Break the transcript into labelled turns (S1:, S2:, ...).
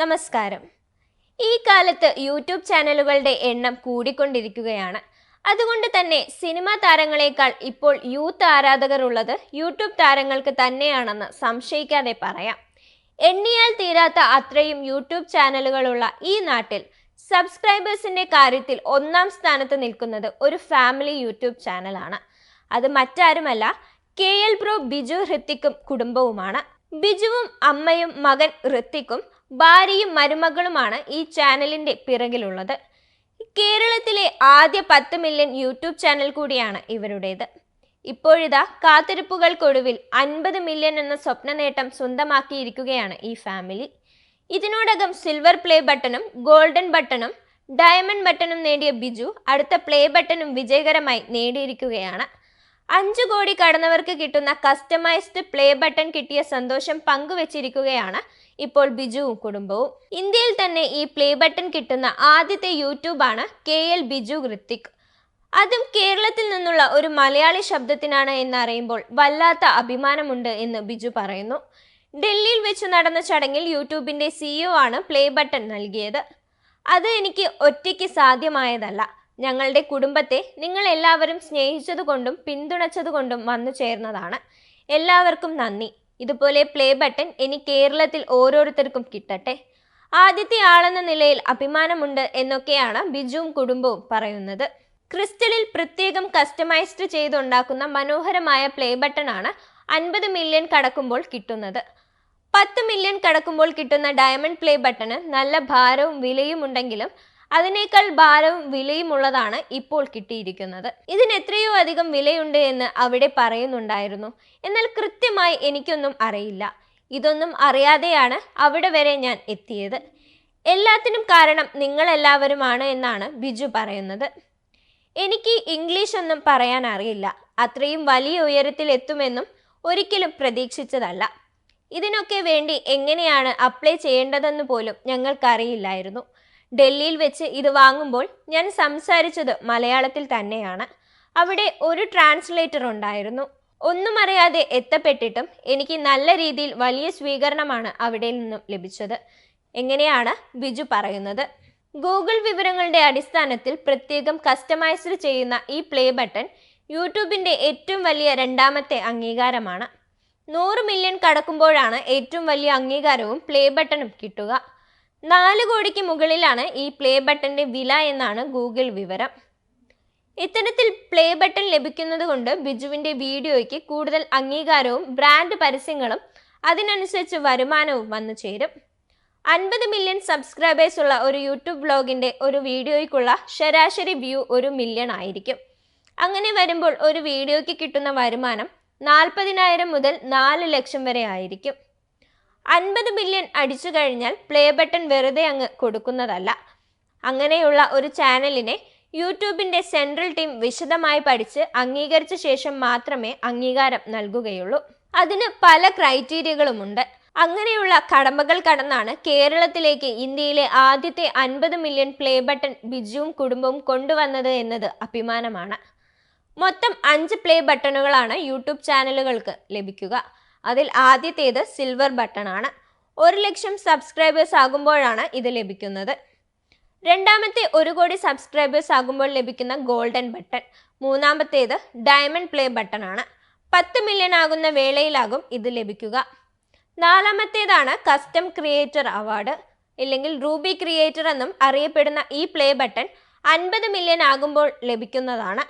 S1: നമസ്കാരം. ഈ കാലത്ത് യൂട്യൂബ് ചാനലുകളുടെ എണ്ണം കൂടിക്കൊണ്ടിരിക്കുകയാണ്. അതുകൊണ്ട് തന്നെ സിനിമാ താരങ്ങളെക്കാൾ ഇപ്പോൾ യൂത്ത് ആരാധകർ ഉള്ളത് യൂട്യൂബ് താരങ്ങൾക്ക് തന്നെയാണെന്ന് സംശയിക്കാതെ പറയാം. എണ്ണിയാൽ തീരാത്ത അത്രയും യൂട്യൂബ് ചാനലുകളുള്ള ഈ നാട്ടിൽ സബ്സ്ക്രൈബേഴ്സിന്റെ കാര്യത്തിൽ ഒന്നാം സ്ഥാനത്ത് നിൽക്കുന്നത് ഒരു ഫാമിലി യൂട്യൂബ് ചാനലാണ്. അത് മറ്റാരുമല്ല കെ എൽ പ്രോ ബിജു ഹൃത്തിക്കും കുടുംബവുമാണ്. ബിജുവും അമ്മയും മകൻ ഋത്തിക്കും ഭാര്യയും മരുമകളുമാണ് ഈ ചാനലിന്റെ പിറകിലുള്ളത്. കേരളത്തിലെ ആദ്യ പത്ത് മില്യൺ യൂട്യൂബ് ചാനൽ കൂടിയാണ് ഇവരുടേത്. ഇപ്പോഴിതാ കാത്തിരിപ്പുകൾക്കൊടുവിൽ അൻപത് മില്യൺ എന്ന സ്വപ്ന നേട്ടം സ്വന്തമാക്കിയിരിക്കുകയാണ് ഈ ഫാമിലി. ഇതിനോടകം സിൽവർ പ്ലേ ബട്ടണും ഗോൾഡൻ ബട്ടണും ഡയമണ്ട് ബട്ടണും നേടിയ ബിജു അടുത്ത പ്ലേ ബട്ടണും വിജയകരമായി നേടിയിരിക്കുകയാണ്. അഞ്ചു കോടി കടന്നവർക്ക് കിട്ടുന്ന കസ്റ്റമൈസ്ഡ് പ്ലേ ബട്ടൺ കിട്ടിയ സന്തോഷം പങ്കുവച്ചിരിക്കുകയാണ് ഇപ്പോൾ ബിജുവും കുടുംബവും. ഇന്ത്യയിൽ തന്നെ ഈ പ്ലേ ബട്ടൺ കിട്ടുന്ന ആദ്യത്തെ യൂട്യൂബാണ് കെ എൽ ബിജു ഋത്തിക് അതും കേരളത്തിൽ നിന്നുള്ള ഒരു മലയാളി ശബ്ദത്തിനാണ് എന്നറിയുമ്പോൾ വല്ലാത്ത അഭിമാനമുണ്ട് എന്ന് ബിജു പറയുന്നു. ഡൽഹിയിൽ വെച്ച് നടന്ന ചടങ്ങിൽ യൂട്യൂബിന്റെ സിഇഒ ആണ് പ്ലേ ബട്ടൺ നൽകിയത്. അത് എനിക്ക് ഒറ്റയ്ക്ക് സാധ്യമായതല്ല. ഞങ്ങളുടെ കുടുംബത്തെ നിങ്ങൾ എല്ലാവരും സ്നേഹിച്ചതുകൊണ്ടും പിന്തുണച്ചതുകൊണ്ടും വന്നു ചേർന്നതാണ്. എല്ലാവർക്കും നന്ദി. ഇതുപോലെ പ്ലേ ബട്ടൺ ഇനി കേരളത്തിൽ ഓരോരുത്തർക്കും കിട്ടട്ടെ. ആദ്യത്തെ ആളെന്ന നിലയിൽ അഭിമാനമുണ്ട് എന്നൊക്കെയാണ് ബിജുവും കുടുംബവും പറയുന്നത്. ക്രിസ്റ്റലിൽ പ്രത്യേകം കസ്റ്റമൈസ്ഡ് ചെയ്തുണ്ടാക്കുന്ന മനോഹരമായ പ്ലേ ബട്ടൺ ആണ് അൻപത് മില്യൺ കടക്കുമ്പോൾ കിട്ടുന്നത്. പത്ത് മില്യൺ കടക്കുമ്പോൾ കിട്ടുന്ന ഡയമണ്ട് പ്ലേ ബട്ടണ് നല്ല ഭാരവും വിലയും ഉണ്ടെങ്കിലും അതിനേക്കാൾ ഭാരവും വിലയുമുള്ളതാണ് ഇപ്പോൾ കിട്ടിയിരിക്കുന്നത്. ഇതിന് എത്രയോ അധികം വിലയുണ്ട് എന്ന് അവിടെ പറയുന്നുണ്ടായിരുന്നു. എന്നാൽ കൃത്യമായി എനിക്കൊന്നും അറിയില്ല. ഇതൊന്നും അറിയാതെയാണ് അവിടെ വരെ ഞാൻ എത്തിയത്. എല്ലാത്തിനും കാരണം നിങ്ങളെല്ലാവരുമാണ് എന്നാണ് ബിജു പറയുന്നത്. എനിക്ക് ഇംഗ്ലീഷ് ഒന്നും പറയാൻ അറിയില്ല. അത്രയും വലിയ ഉയരത്തിൽ എത്തുമെന്നും ഒരിക്കലും പ്രതീക്ഷിച്ചതല്ല. ഇതിനൊക്കെ വേണ്ടി എങ്ങനെയാണ് അപ്ലൈ ചെയ്യേണ്ടതെന്ന് പോലും ഞങ്ങൾക്കറിയില്ലായിരുന്നു. ഡൽഹിയിൽ വെച്ച് ഇത് വാങ്ങുമ്പോൾ ഞാൻ സംസാരിച്ചത് മലയാളത്തിൽ തന്നെയാണ്. അവിടെ ഒരു ട്രാൻസ്ലേറ്റർ ഉണ്ടായിരുന്നു. ഒന്നും അറിയാതെ എത്തപ്പെട്ടിട്ടും എനിക്ക് നല്ല രീതിയിൽ വലിയ സ്വീകരണമാണ് അവിടെ നിന്നും ലഭിച്ചത്. എങ്ങനെയാണ് ബിജു പറയുന്നത്? ഗൂഗിൾ വിവരങ്ങളുടെ അടിസ്ഥാനത്തിൽ പ്രത്യേകം കസ്റ്റമൈസ്ഡ് ചെയ്യുന്ന ഈ പ്ലേ ബട്ടൺ യൂട്യൂബിന്റെ ഏറ്റവും വലിയ രണ്ടാമത്തെ അംഗീകാരമാണ്. നൂറ് മില്യൺ കടക്കുമ്പോഴാണ് ഏറ്റവും വലിയ അംഗീകാരവും പ്ലേ ബട്ടണും കിട്ടുക. നാല് കോടിക്ക് മുകളിലാണ് ഈ പ്ലേ ബട്ടന്റെ വില എന്നാണ് ഗൂഗിൾ വിവരം. ഇത്തരത്തിൽ പ്ലേ ബട്ടൺ ലഭിക്കുന്നത് കൊണ്ട് ബിജുവിന്റെ വീഡിയോയ്ക്ക് കൂടുതൽ അംഗീകാരവും ബ്രാൻഡ് പരസ്യങ്ങളും അതിനനുസരിച്ച് വരുമാനവും വന്നു ചേരും. അൻപത് മില്യൺ സബ്സ്ക്രൈബേഴ്സ് ഉള്ള ഒരു യൂട്യൂബ് ബ്ലോഗിന്റെ ഒരു വീഡിയോയ്ക്കുള്ള ശരാശരി വ്യൂ ഒരു മില്യൺ ആയിരിക്കും. അങ്ങനെ വരുമ്പോൾ ഒരു വീഡിയോയ്ക്ക് കിട്ടുന്ന വരുമാനം നാൽപ്പതിനായിരം മുതൽ നാല് ലക്ഷം വരെ ആയിരിക്കും. അൻപത് ബില്യൺ അടിച്ചു കഴിഞ്ഞാൽ പ്ലേ ബട്ടൺ വെറുതെ അങ്ങ് കൊടുക്കുന്നതല്ല. അങ്ങനെയുള്ള ഒരു ചാനലിനെ യൂട്യൂബിന്റെ സെൻട്രൽ ടീം വിശദമായി പഠിച്ച് അംഗീകരിച്ച ശേഷം മാത്രമേ അംഗീകാരം നൽകുകയുള്ളൂ. അതിന് പല ക്രൈറ്റീരിയകളുമുണ്ട് അങ്ങനെയുള്ള കടമ്പകൾ കടന്നാണ് കേരളത്തിലേക്ക് ഇന്ത്യയിലെ ആദ്യത്തെ അൻപത് മില്യൺ പ്ലേ ബട്ടൺ ബിജുവും കുടുംബവും കൊണ്ടുവന്നത് എന്നത് അഭിമാനമാണ്. മൊത്തം അഞ്ച് പ്ലേ ബട്ടണുകളാണ് യൂട്യൂബ് ചാനലുകൾക്ക് ലഭിക്കുക. അതിൽ ആദ്യത്തേത് സിൽവർ ബട്ടൺ ആണ്. ഒരു ലക്ഷം സബ്സ്ക്രൈബേഴ്സ് ആകുമ്പോഴാണ് ഇത് ലഭിക്കുന്നത്. രണ്ടാമത്തെ ഒരു കോടി സബ്സ്ക്രൈബേഴ്സ് ആകുമ്പോൾ ലഭിക്കുന്ന ഗോൾഡൻ ബട്ടൺ മൂന്നാമത്തേത് ഡയമണ്ട് പ്ലേ ബട്ടൺ ആണ്. പത്ത് മില്യൺ ആകുന്ന വേളയിലാകും ഇത് ലഭിക്കുക. നാലാമത്തേതാണ് കസ്റ്റം ക്രിയേറ്റർ അവാർഡ് ഇല്ലെങ്കിൽ റൂബി ക്രിയേറ്റർ എന്നും അറിയപ്പെടുന്ന ഈ പ്ലേ ബട്ടൺ അൻപത് മില്യൺ ആകുമ്പോൾ ലഭിക്കുന്നതാണ്.